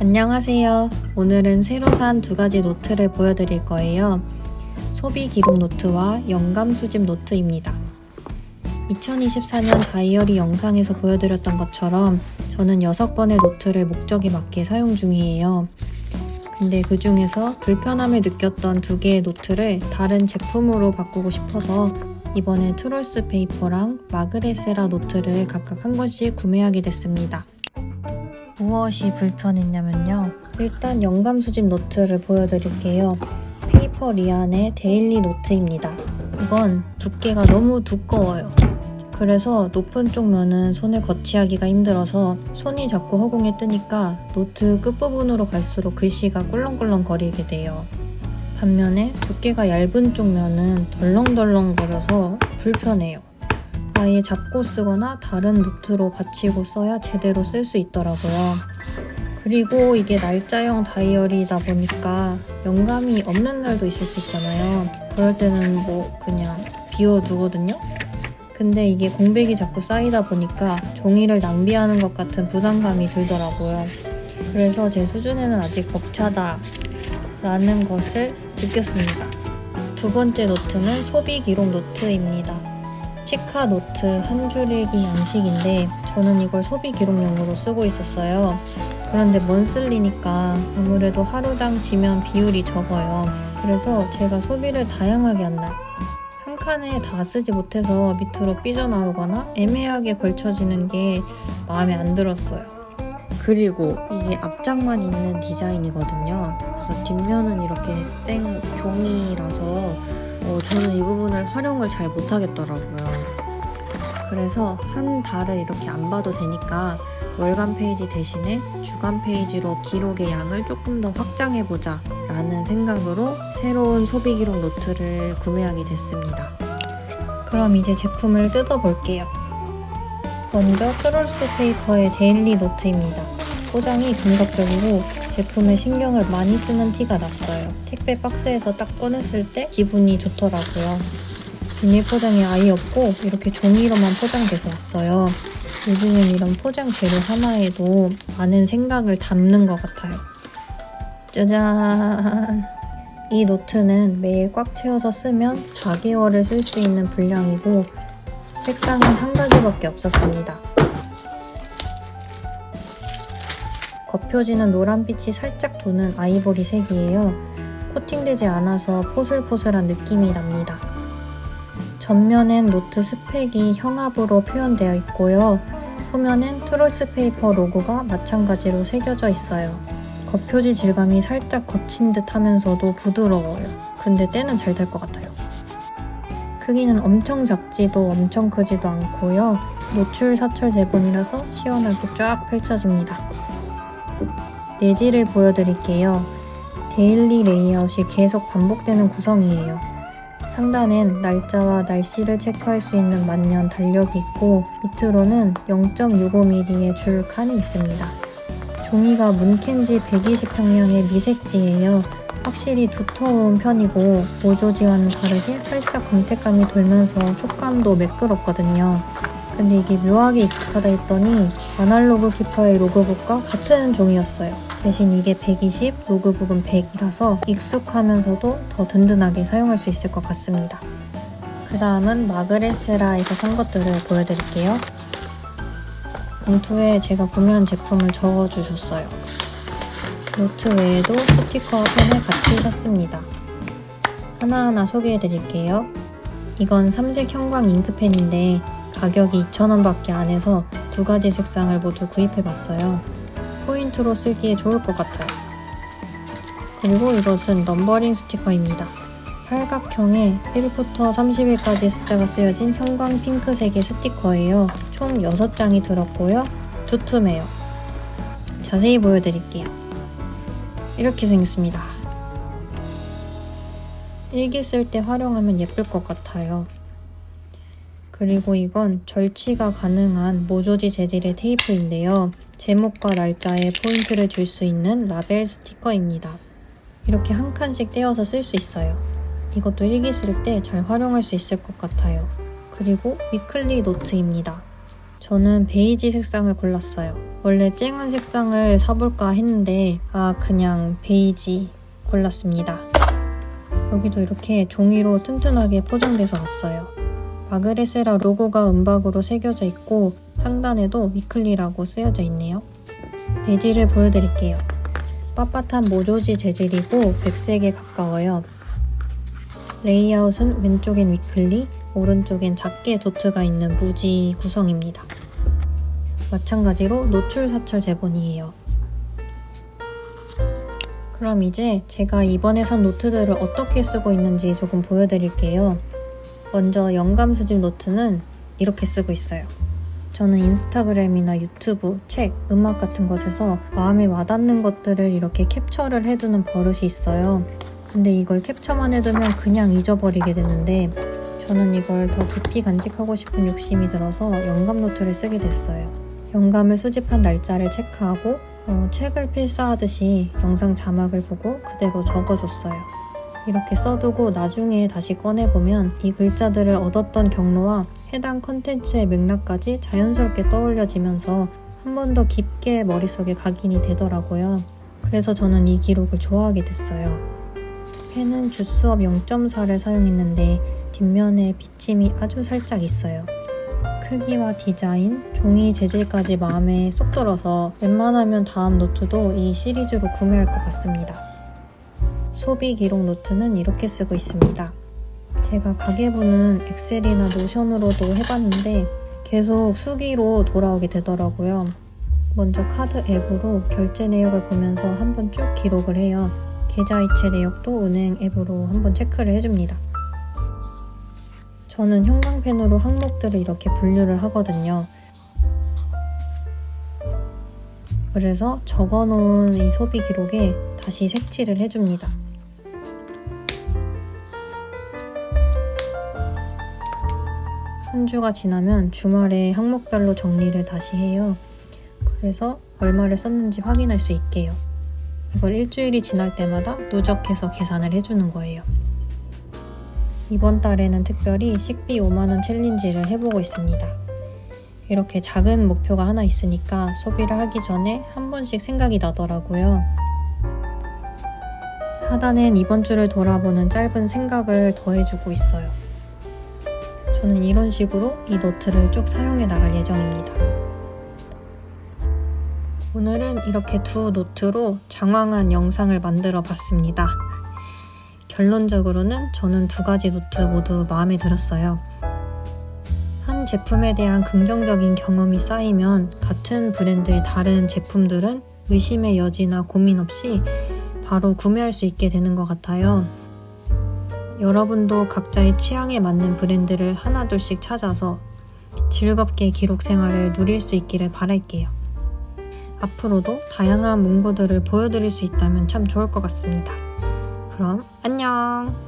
안녕하세요. 오늘은 새로 산 두 가지 노트를 보여드릴 거예요. 소비 기록 노트와 영감 수집 노트입니다. 2024년 다이어리 영상에서 보여드렸던 것처럼 저는 6권의 노트를 목적에 맞게 사용 중이에요. 근데 그 중에서 불편함을 느꼈던 두 개의 노트를 다른 제품으로 바꾸고 싶어서 이번에 트롤스 페이퍼랑 마그레세라 노트를 각각 한 권씩 구매하게 됐습니다. 무엇이 불편했냐면요. 일단 영감 수집 노트를 보여드릴게요. 페이퍼 리안의 데일리 노트입니다. 이건 두께가 너무 두꺼워요. 그래서 높은 쪽 면은 손을 거치하기가 힘들어서 손이 자꾸 허공에 뜨니까 노트 끝부분으로 갈수록 글씨가 꿀렁꿀렁 거리게 돼요. 반면에 두께가 얇은 쪽 면은 덜렁덜렁 거려서 불편해요. 아예 잡고 쓰거나 다른 노트로 받치고 써야 제대로 쓸 수 있더라고요. 그리고 이게 날짜형 다이어리다 보니까 영감이 없는 날도 있을 수 있잖아요. 그럴 때는 뭐 그냥 비워두거든요. 근데 이게 공백이 자꾸 쌓이다 보니까 종이를 낭비하는 것 같은 부담감이 들더라고요. 그래서 제 수준에는 아직 벅차다 라는 것을 느꼈습니다. 두 번째 노트는 소비 기록 노트입니다. 치카 노트 한줄 읽기 양식인데 저는 이걸 소비 기록용으로 쓰고 있었어요. 그런데 먼슬리니까 아무래도 하루당 지면 비율이 적어요. 그래서 제가 소비를 다양하게 한 날, 한 칸에 다 쓰지 못해서 밑으로 삐져나오거나 애매하게 걸쳐지는 게 마음에 안 들었어요. 그리고 이게 앞장만 있는 디자인이거든요. 그래서 뒷면은 이렇게 생 종이라서 어, 저는 이 부분을 활용을 잘 못하겠더라고요. 그래서 한 달을 이렇게 안 봐도 되니까 월간 페이지 대신에 주간 페이지로 기록의 양을 조금 더 확장해보자 라는 생각으로 새로운 소비 기록 노트를 구매하게 됐습니다. 그럼 이제 제품을 뜯어볼게요. 먼저 트롤스 페이퍼의 데일리 노트입니다. 포장이 감각적이고 제품에 신경을 많이 쓰는 티가 났어요. 택배 박스에서 딱 꺼냈을 때 기분이 좋더라고요. 비닐 포장이 아예 없고 이렇게 종이로만 포장돼서 왔어요. 요즘엔 이런 포장 재료 하나에도 많은 생각을 담는 것 같아요. 짜잔! 이 노트는 매일 꽉 채워서 쓰면 4개월을 쓸 수 있는 분량이고 색상은 한 가지밖에 없었습니다. 겉표지는 노란빛이 살짝 도는 아이보리 색이에요. 코팅되지 않아서 포슬포슬한 느낌이 납니다. 전면엔 노트 스펙이 형압으로 표현되어 있고요. 후면엔 트롤스 페이퍼 로고가 마찬가지로 새겨져 있어요. 겉표지 질감이 살짝 거친 듯 하면서도 부드러워요. 근데 때는 잘 될 것 같아요. 크기는 엄청 작지도 엄청 크지도 않고요. 노출 사철 제본이라서 시원하게 쫙 펼쳐집니다. 내지를 보여드릴게요. 데일리 레이아웃이 계속 반복되는 구성이에요. 상단엔 날짜와 날씨를 체크할 수 있는 만년 달력이 있고 밑으로는 0.65mm의 줄 칸이 있습니다. 종이가 문캔지 120평량의 미색지예요. 확실히 두터운 편이고 모조지와는 다르게 살짝 광택감이 돌면서 촉감도 매끄럽거든요. 근데 이게 묘하게 익숙하다 했더니 아날로그 키퍼의 로그북과 같은 종이었어요. 대신 이게 120, 로그북은 100이라서 익숙하면서도 더 든든하게 사용할 수 있을 것 같습니다. 그 다음은 마그레세라에서 산 것들을 보여드릴게요. 봉투에 제가 구매한 제품을 적어주셨어요. 노트 외에도 스티커와 펜을 같이 샀습니다. 하나하나 소개해드릴게요. 이건 삼색 형광 잉크펜인데 가격이 2,000원밖에 안 해서 두 가지 색상을 모두 구입해봤어요. 포인트로 쓰기에 좋을 것 같아요. 그리고 이것은 넘버링 스티커입니다. 팔각형에 1부터 30일까지 숫자가 쓰여진 형광 핑크색의 스티커예요. 총 6장이 들었고요. 두툼해요. 자세히 보여드릴게요. 이렇게 생겼습니다. 일기 쓸 때 활용하면 예쁠 것 같아요. 그리고 이건 절취가 가능한 모조지 재질의 테이프인데요. 제목과 날짜에 포인트를 줄 수 있는 라벨 스티커입니다. 이렇게 한 칸씩 떼어서 쓸 수 있어요. 이것도 일기 쓸 때 잘 활용할 수 있을 것 같아요. 그리고 위클리 노트입니다. 저는 베이지 색상을 골랐어요. 원래 쨍한 색상을 사볼까 했는데 아 그냥 베이지 골랐습니다. 여기도 이렇게 종이로 튼튼하게 포장돼서 왔어요. 마그레세라 로고가 은박으로 새겨져 있고 상단에도 위클리라고 쓰여져 있네요. 베지를 보여드릴게요. 빳빳한 모조지 재질이고 백색에 가까워요. 레이아웃은 왼쪽엔 위클리, 오른쪽엔 작게 도트가 있는 무지 구성입니다. 마찬가지로 노출 사철 제본이에요. 그럼 이제 제가 이번에 산 노트들을 어떻게 쓰고 있는지 조금 보여드릴게요. 먼저 영감 수집 노트는 이렇게 쓰고 있어요. 저는 인스타그램이나 유튜브, 책, 음악 같은 것에서 마음에 와닿는 것들을 이렇게 캡처를 해두는 버릇이 있어요. 근데 이걸 캡처만 해두면 그냥 잊어버리게 되는데 저는 이걸 더 깊이 간직하고 싶은 욕심이 들어서 영감 노트를 쓰게 됐어요. 영감을 수집한 날짜를 체크하고 어, 책을 필사하듯이 영상 자막을 보고 그대로 적어줬어요. 이렇게 써두고 나중에 다시 꺼내보면 이 글자들을 얻었던 경로와 해당 컨텐츠의 맥락까지 자연스럽게 떠올려지면서 한 번 더 깊게 머릿속에 각인이 되더라고요. 그래서 저는 이 기록을 좋아하게 됐어요. 펜은 주스업 0.4를 사용했는데 뒷면에 비침이 아주 살짝 있어요. 크기와 디자인, 종이 재질까지 마음에 쏙 들어서 웬만하면 다음 노트도 이 시리즈로 구매할 것 같습니다. 소비 기록 노트는 이렇게 쓰고 있습니다. 제가 가계부는 엑셀이나 노션으로도 해봤는데 계속 수기로 돌아오게 되더라고요. 먼저 카드 앱으로 결제 내역을 보면서 한번 쭉 기록을 해요. 계좌이체 내역도 은행 앱으로 한번 체크를 해줍니다. 저는 형광펜으로 항목들을 이렇게 분류를 하거든요. 그래서 적어놓은 이 소비 기록에 다시 색칠을 해줍니다. 한 주가 지나면 주말에 항목별로 정리를 다시 해요. 그래서 얼마를 썼는지 확인할 수 있게요. 이걸 일주일이 지날 때마다 누적해서 계산을 해주는 거예요. 이번 달에는 특별히 식비 5만원 챌린지를 해보고 있습니다. 이렇게 작은 목표가 하나 있으니까 소비를 하기 전에 한 번씩 생각이 나더라고요. 하단엔 이번 주를 돌아보는 짧은 생각을 더해주고 있어요. 저는 이런 식으로 이 노트를 쭉 사용해 나갈 예정입니다. 오늘은 이렇게 두 노트로 장황한 영상을 만들어 봤습니다. 결론적으로는 저는 두 가지 노트 모두 마음에 들었어요. 한 제품에 대한 긍정적인 경험이 쌓이면 같은 브랜드의 다른 제품들은 의심의 여지나 고민 없이 바로 구매할 수 있게 되는 것 같아요. 여러분도 각자의 취향에 맞는 브랜드를 하나둘씩 찾아서 즐겁게 기록 생활을 누릴 수 있기를 바랄게요. 앞으로도 다양한 문구들을 보여드릴 수 있다면 참 좋을 것 같습니다. 그럼 안녕!